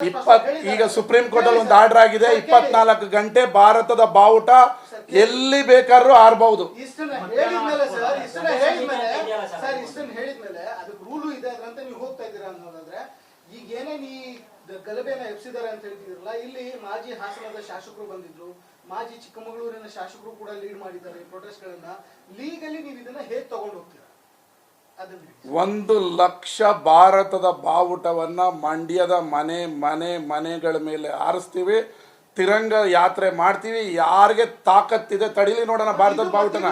ಇಪ್ಪತ್ ಈಗ supreme court ಅಲ್ಲಿ ಒಂದು ಆರ್ಡರ್ ಆಗಿದೆ. ಇಪ್ಪತ್ನಾಲ್ಕು ಗಂಟೆ ಭಾರತದ ಬಾವುಟ ಎಲ್ಲಿ ಬೇಕಾದ್ರೂ ಆರ್ಬಹುದು. ಇಷ್ಟನ್ನ ಹೇಳಿದ್ಮೇಲೆ ಸರ್ ಇಷ್ಟನ್ನ ಹೇಳಿದ್ಮೇಲೆ ಸರ್ ಇಷ್ಟನ್ನ ಹೇಳಿದ್ಮೇಲೆ ಅದಕ್ಕೆ ರೂಲು ಇದೆ ಅದ್ರಂತೆ ನೀವು ಹೋಗ್ತಾ ಇದ್ದೀರಾ ಅನ್ನೋದಾದ್ರೆ ಈಗ ಏನೇನ್ ಈ ಗ- ಗಲಭೆನ ಎಬ್ಸಿದ್ದಾರೆ ಅಂತ ಹೇಳ್ತಿದ್ರಲ್ಲ ಇಲ್ಲಿ ಮಾಜಿ ಹಾಸನದ ಶಾಸಕರು ಬಂದಿದ್ರು ಮಾಜಿ ಚಿಕ್ಕಮಗಳೂರಿನ ಶಾಸಕರು ಕೂಡ ಲೀಡ್ ಮಾಡಿದ್ದಾರೆ ಪ್ರೊಟೆಸ್ಟ್ ಗಳನ್ನ. ಲೀಗಲಿ ನೀವು ಇದನ್ನ ಹೇಗೆ ತಗೊಂಡು ಹೋಗ್ತೀರಾ. ಒಂದು ಲಕ್ಷ ಭಾರತದ ಬಾವುಟವನ್ನ ಮಂಡ್ಯದ ಮನೆ ಮನೆ ಮನೆಗಳ ಮೇಲೆ ಆರಿಸ್ತೀವಿ. ತಿರಂಗ ಯಾತ್ರೆ ಮಾಡ್ತೀವಿ. ಯಾರಿಗೆ ತಾಕತ್ತಿದೆ ತಡಿಲಿ ನೋಡೋಣ ಭಾರತದ ಬಾವುಟನ.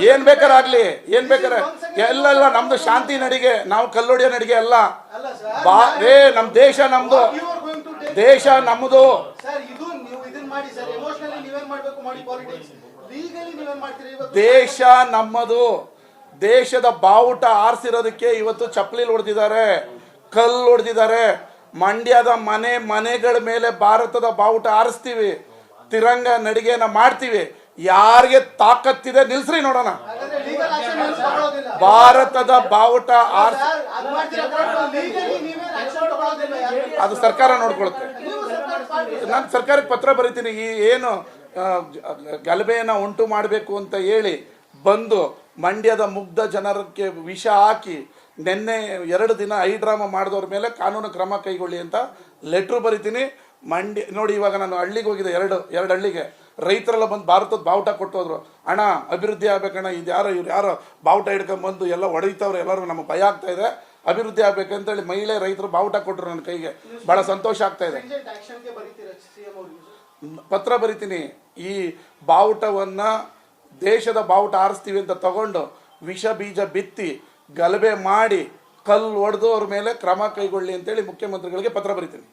ಏನ್ ಬೇಕಾರಾಗ್ಲಿ ಏನ್ ಬೇಕಾರೆ ಎಲ್ಲ ಎಲ್ಲ ನಮ್ದು ಶಾಂತಿ ನಡಿಗೆ ನಾವು ಕಲ್ಲೊಡಿಯ ನಡಿಗೆ ಅಲ್ಲ ಬಾ ಏ ನಮ್ ದೇಶ ನಮ್ದು. ದೇಶ ನಮ್ದು. ದೇಶ ನಮ್ಮದು. ದೇಶದ ಬಾವುಟ ಆರಿಸಿರೋದಕ್ಕೆ ಇವತ್ತು ಚಪ್ಪಲಿ ಹೊಡೆದಿದ್ದಾರೆ, ಕಲ್ಲು ಹೊಡೆದಿದ್ದಾರೆ. ಮಂಡ್ಯದ ಮನೆ ಮನೆಗಳ ಮೇಲೆ ಭಾರತದ ಬಾವುಟ ಆರಿಸ್ತೀವಿ, ತಿರಂಗ ನಡಿಗೆನ ಮಾಡ್ತೀವಿ. ಯಾರಿಗೆ ತಾಕತ್ತಿದೆ ನಿಲ್ಸ್ರಿ ನೋಡೋಣ. ಭಾರತದ ಬಾವುಟ ಆರಿಸಿ ಅದ್ ಸರ್ಕಾರ ನೋಡ್ಕೊಳುತ್ತೆ. ನಾನು ಸರ್ಕಾರಕ್ಕೆ ಪತ್ರ ಬರೀತೀನಿ, ಈ ಏನು ಗಲಭೆಯನ್ನ ಉಂಟು ಮಾಡಬೇಕು ಅಂತ ಹೇಳಿ ಬಂದು ಮಂಡ್ಯದ ಮುಗ್ಧ ಜನರಕ್ಕೆ ವಿಷ ಹಾಕಿ ನಿನ್ನೆ ಎರಡು ದಿನ ಐ ಡ್ರಾಮಾ ಮಾಡಿದವ್ರ ಮೇಲೆ ಕಾನೂನು ಕ್ರಮ ಕೈಗೊಳ್ಳಿ ಅಂತ ಲೆಟ್ರು ಬರಿತೀನಿ. ಮಂಡ್ಯ ನೋಡಿ ಇವಾಗ ನಾನು ಹಳ್ಳಿಗೆ ಹೋಗಿದ್ದೆ ಎರಡು ಎರಡು ಹಳ್ಳಿಗೆ. ರೈತರೆಲ್ಲ ಬಂದು ಭಾರತದ ಬಾವುಟ ಕೊಟ್ಟೋದ್ರು. ಅಣ್ಣ ಅಭಿವೃದ್ಧಿ ಆಗ್ಬೇಕಣ್ಣ ಇದು ಯಾರೋ ಇವ್ರು ಯಾರೋ ಬಾವುಟ ಹಿಡ್ಕೊಂಬಂದು ಎಲ್ಲ ಹೊಡೆಯುತ್ತವ್ರು ಎಲ್ಲರೂ ನಮಗೆ ಭಯ ಆಗ್ತಾ ಇದೆ. ಅಭಿವೃದ್ಧಿ ಆಗ್ಬೇಕಂತೇಳಿ ಮಹಿಳೆ ರೈತರು ಬಾವುಟ ಕೊಟ್ಟರು ನನ್ನ ಕೈಗೆ. ಭಾಳ ಸಂತೋಷ ಆಗ್ತಾ ಇದೆ. ಪತ್ರ ಬರಿತೀನಿ. ಈ ಬಾವುಟವನ್ನ ದೇಶದ ಬಾವುಟ ಆರಿಸ್ತೀವಿ ಅಂತ ತಗೊಂಡು ವಿಷ, ಬೀಜ ಬಿತ್ತಿ ಗಲಭೆ ಮಾಡಿ ಕಲ್ಲು ಹೊಡೆದು ಅವ್ರ ಮೇಲೆ ಕ್ರಮ ಕೈಗೊಳ್ಳಿ ಅಂತೇಳಿ ಮುಖ್ಯಮಂತ್ರಿಗಳಿಗೆ ಪತ್ರ ಬರಿತೀನಿ.